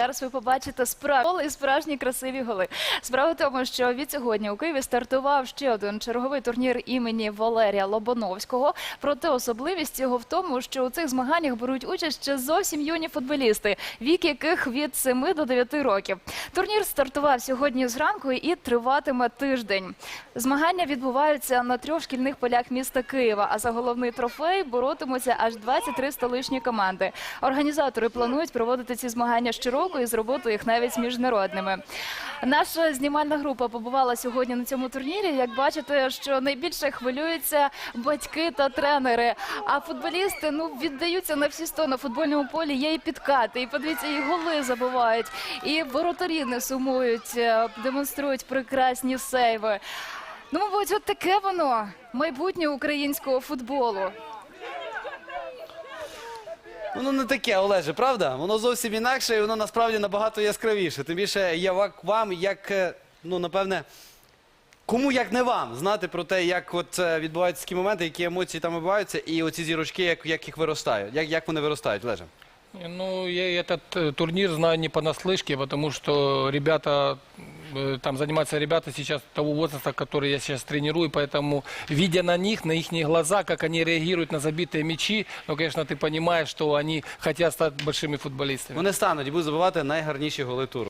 Зараз ви побачите справді і справжні красиві голи. Справа в тому, що від сьогодні у Києві стартував ще один черговий турнір імені Валерія Лобановського. Проте особливість його в тому, що у цих змаганнях беруть участь ще зовсім юні футболісти, вік яких від 7 до 9 років. Турнір стартував сьогодні зранку і триватиме тиждень. Змагання відбуваються на трьох шкільних полях міста Києва. А за головний трофей боротимуться аж 23 столичні команди. Організатори планують проводити ці змагання щороку і зробити їх навіть міжнародними. Наша знімальна група побувала сьогодні на цьому турнірі. Як бачите, що найбільше хвилюються батьки та тренери. А футболісти ну віддаються на всі сто на футбольному полі. Є і підкати, і подивіться, і голи забувають, і воротарі не сумують, е, демонструють прекрасні сейви. Ну, мабуть, от таке воно майбутнє українського футболу. Воно не таке, Олеже, правда? Воно зовсім інакше, і воно насправді набагато яскравіше. Тим більше я ва- вам, як, е, ну, напевне, кому як не вам, знати про те, як от е, відбуваються такі моменти, які емоції там відбуваються, і оці зірочки, як, як їх виростають, як, як вони виростають, Олеже. Ну, я этот э, турнир знаю не понаслышке, потому что ребята, э, там занимаются ребята сейчас того возраста, который я сейчас тренирую, поэтому, видя на них, на их глаза, как они реагируют на забитые мячи, ну, конечно, ты понимаешь, что они хотят стать большими футболистами. Вони стануть і будуть забивати найгарніші голи туру.